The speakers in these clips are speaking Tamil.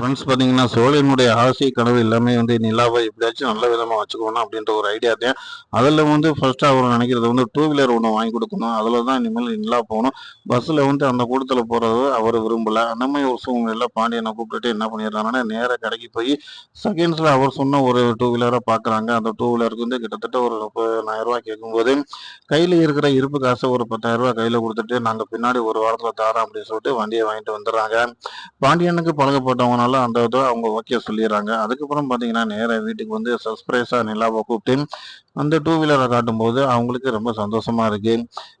ஃப்ரெண்ட்ஸ் பார்த்தீங்கன்னா சோழனுடைய ஆசை கனவு எல்லாமே வந்து நிலாவை எப்படியாச்சும் நல்ல விதமாக வச்சுக்கணும் அப்படின்ற ஒரு ஐடியா தான். அதில் வந்து ஃபர்ஸ்ட்டாக அவர் நினைக்கிறது வந்து டூ வீலர் ஒன்று வாங்கி கொடுக்கணும். அதில் தான் இனிமேல் நிலா போகணும். பஸ்ஸில் வந்து அந்த கூட்டத்தில் போகிறது அவர் விரும்பல. அந்த மாதிரி ஒரு சூழ்நிலையில் பாண்டியனை கூப்பிட்டுட்டு என்ன பண்ணிடுறாங்கன்னா நேராக கடைக்கு போய் செகண்ட்ஸில் அவர் சொன்ன ஒரு டூ வீலரை பார்க்குறாங்க அந்த டூ வீலருக்கு வந்து கிட்டத்தட்ட ஒரு முப்பதாயிரம் கேட்கும்போது கையில் இருக்கிற இருப்பு காசை ஒரு பத்தாயிரம் கையில் கொடுத்துட்டு நாங்கள் பின்னாடி ஒரு வாரத்தில் தாரோம் அப்படின்னு சொல்லிட்டு வண்டியை வாங்கிட்டு வந்துடுறாங்க. பாண்டியனுக்கு பழகப்பட்டவங்கனால அந்த இதை அவங்க ஓகே சொல்லிடுறாங்க. அதுக்கப்புறம் பார்த்தீங்கன்னா நேராக வீட்டுக்கு வந்து சர்ப்ரைஸாக நிலாவை கூப்பிட்டு அந்த டூ வீலரை காட்டும்போது அவங்களுக்கு ரொம்ப சந்தோஷமா இருக்கு.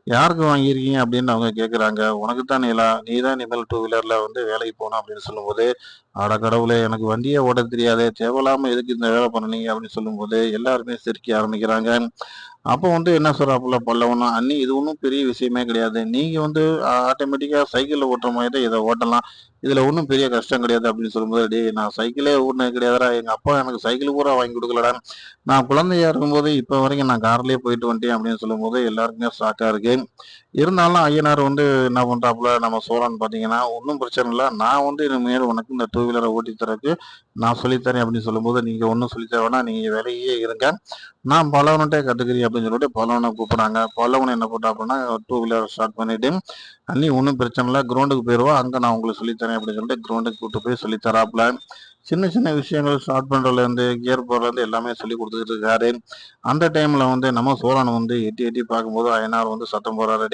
யாருக்கு வாங்கியிருக்கீங்க? அப்படின்னு அவங்க கேட்குறாங்க உனக்கு தான் நிலா. நீ தான் இனிமேல் டூ வீலரில் வந்து வேலைக்கு போகணும் அப்படின்னு சொல்லும்போது ஆட கடவுளே எனக்கு வண்டியே ஓட தெரியாது. தேவையில்லாமல் எதுக்கு இந்த வேலை பண்ணனீங்க? அப்படின்னு சொல்லும்போது எல்லாருமே சிரிக்க ஆரம்பிக்கிறாங்க. அப்போ வந்து என்ன சொல்கிறாப்புல பல்லவனா அண்ணி இது ஒன்றும் பெரிய விஷயமே கிடையாது. நீங்கள் வந்து ஆட்டோமேட்டிக்காக சைக்கிளில் ஓட்டுற மாதிரி தான் இதை ஓட்டலாம். இதில் ஒன்றும் பெரிய கஷ்டம் கிடையாது அப்படின்னு சொல்லும்போது டேய் நான் சைக்கிளே ஓட்டினது கிடையாதுடா. எங்கள் அப்பா எனக்கு சைக்கிள் கூட வாங்கி கொடுக்கலடா. நான் குழந்தையா இருக்கும்போது இப்போ வரைக்கும் நான் கார்லயே போயிட்டு வந்துட்டேன் அப்படின்னு சொல்லும்போது எல்லாருக்குமே ஷாக்காக இருக்குது இருந்தாலும் ஐயனார் வந்து என்ன பண்ணுறாப்புல நம்ம சோழன் பார்த்தீங்கன்னா ஒன்றும் பிரச்சனை இல்லை. நான் வந்து இனிமேல் உனக்கு இந்த டூ வீலரை ஓட்டி தரக்கு நான் சொல்லித்தரேன் அப்படின்னு சொல்லும்போது நீங்கள் ஒன்றும் சொல்லித்தர வேணா வேலையே இருங்க. நான் பல்லவன்கிட்டே கற்றுக்கிறீ அப்படின்னு சொல்லிட்டு பலவனை கூப்பிட்றாங்க. பலவனை என்ன பண்றாப்புன்னா டூ வீலர் ஸ்டார்ட் பண்ணிவிட்டு அண்ணி ஒன்றும் பிரச்சனை இல்லை. கிரவுண்டுக்கு போயிடுவா அங்கே நான் உங்களுக்கு சொல்லித்தரேன் அப்படின்னு சொல்லிட்டு கிரவுண்டுக்கு கூப்பிட்டு போய் சொல்லித்தராப்புல சின்ன சின்ன விஷயங்கள் ஸ்டார்ட் பண்ணுறதுலேருந்து கியர் போடுறதுலேருந்து எல்லாமே சொல்லி கொடுத்துட்டு இருக்காரு. அந்த டைமில் வந்து நம்ம சோழனை வந்து எட்டி எட்டி பார்க்கும்போது அயனார் வந்து சத்தம் போடுறாரு.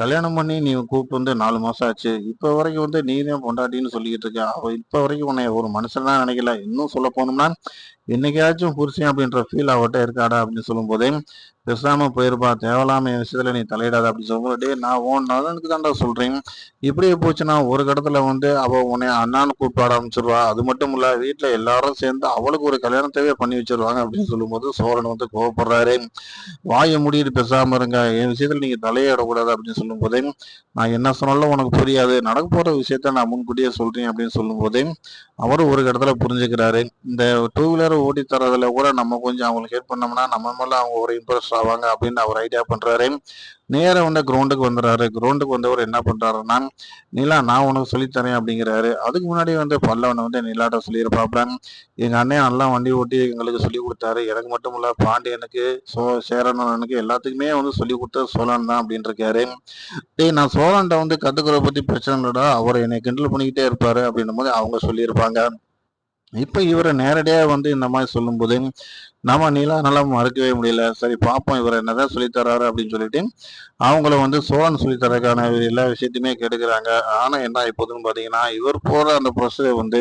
கல்யாணம் பண்ணி நீ கூப்பிட்டு வந்து நாலு மாசம் ஆச்சு. இப்போ வரைக்கும் வந்து நீ தான் பொண்டாட்டின்னு சொல்லிக்கிட்டு இருக்க. அவ இப்போ வரைக்கும் உன்னை ஒரு மனுஷனா நினைக்கல. இன்னும் சொல்ல போனோம்னா என்னைக்காச்சும் புருஷன் அப்படின்ற ஃபீல் அவட்ட இருக்காடா அப்படின்னு சொல்லும்போதே பேசாம போயிருப்பா. தேவையில்லாம என் விஷயத்துல நீ தலையிடாத அப்படின்னு சொல்லும்போது டே நான் உன் நலனுக்கு தாண்டா சொல்றேன். இப்படியே போச்சுன்னா ஒரு கடத்துல வந்து அவ உன்னை அண்ணான்னு கூப்பிட ஆரம்பிச்சிருவா அது மட்டும் இல்ல வீட்டுல எல்லாரும் சேர்ந்து அவளுக்கு ஒரு கல்யாணத்தவே பண்ணி வச்சிருவாங்க அப்படின்னு சொல்லும்போது சோழன் வந்து கோவப்படுறாரு. வாயை முடியிட்டு பேசாம இருங்க. என் விஷயத்துல நீங்க தலையிடக்கூடாது அப்படின்னு சொல்லும் போதே நான் என்ன சொன்னாலும் உனக்கு புரியாது. நடக்க போற விஷயத்த நான் முன்கூட்டியே சொல்றேன் அப்படின்னு சொல்லும் போதே அவரும் ஒரு இடத்துல புரிஞ்சுக்கிறாரு. இந்த டூ வீலர் ஓட்டி தரதுல கூட நம்ம கொஞ்சம் அவங்களுக்கு ஹெல்ப் பண்ணோம்னா நம்ம மேல அவங்க ஒரு இம்ப்ரெஸ் ஆவாங்க அப்படின்னு அவர் ஐடியா பண்றாரு. நேராக வந்து கிரவுண்டுக்கு வந்துடுறாரு. கிரவுண்டுக்கு வந்தவர் என்ன பண்ணுறாருன்னா நிலா நான் உனக்கு சொல்லித்தரேன் அப்படிங்கிறாரு. அதுக்கு முன்னாடி வந்து பல்லவனை வந்து நிலாட்ட சொல்லியிருப்பாப்ல எங்கள் அண்ணன் நல்லா வண்டி ஓட்டி எங்களுக்கு சொல்லி கொடுத்தாரு. எனக்கு மட்டும் இல்லை பாண்டியனுக்கு சோ சேரனனுக்கு எல்லாத்துக்குமே வந்து சொல்லி கொடுத்தது சோழன் தான் அப்படின்னு இருக்காரு டேய் நான் சோழன்ட்ட வந்து கற்றுக்கிறத பற்றி பிரச்சனை இல்லைடா. அவர் என்னை கிண்டல் பண்ணிக்கிட்டே இருப்பார் அப்படின்னும் போது அவங்க சொல்லியிருப்பாங்க. இப்போ இவரை நேரடியாக வந்து இந்த மாதிரி சொல்லும்போது நம்ம நிலா நல்லா மறுக்கவே முடியல. சரி பார்ப்போம் இவர் என்னதான் சொல்லித்தராரு அப்படின்னு சொல்லிட்டு அவங்கள வந்து சோழன் சொல்லித்தரக்கான எல்லா விஷயத்தையுமே கெடுக்கிறாங்க ஆனா என்ன இப்போதுன்னு பாத்தீங்கன்னா இவர் போற அந்த ப்ரொசரை வந்து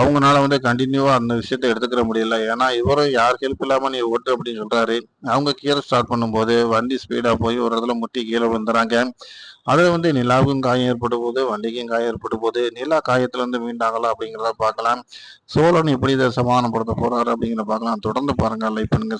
அவங்களால வந்து கண்டினியூவா அந்த விஷயத்த எடுத்துக்கிற முடியல. ஏன்னா இவரும் யார் ஹெல்ப் இல்லாம நீ ஓட்டு அப்படின்னு சொல்றாரு. அவங்க கீழே ஸ்டார்ட் பண்ணும்போது வண்டி ஸ்பீடா போய் ஒரு இடத்துல முட்டி கீழே விழுந்துறாங்க. அதில் வந்து நிலாவுக்கும் காயம் ஏற்பட்ட போது வண்டிக்கும் காயம் ஏற்பட்ட போது நிலா காயத்துல இருந்து மீண்டாங்களா அப்படிங்கிறத பார்க்கலாம். சோழன் எப்படி இதை சமாதானப்படுத்த போறாரு அப்படிங்கிறத பார்க்கலாம். தொடர்ந்து పరంగా లైఫ్ పరంగా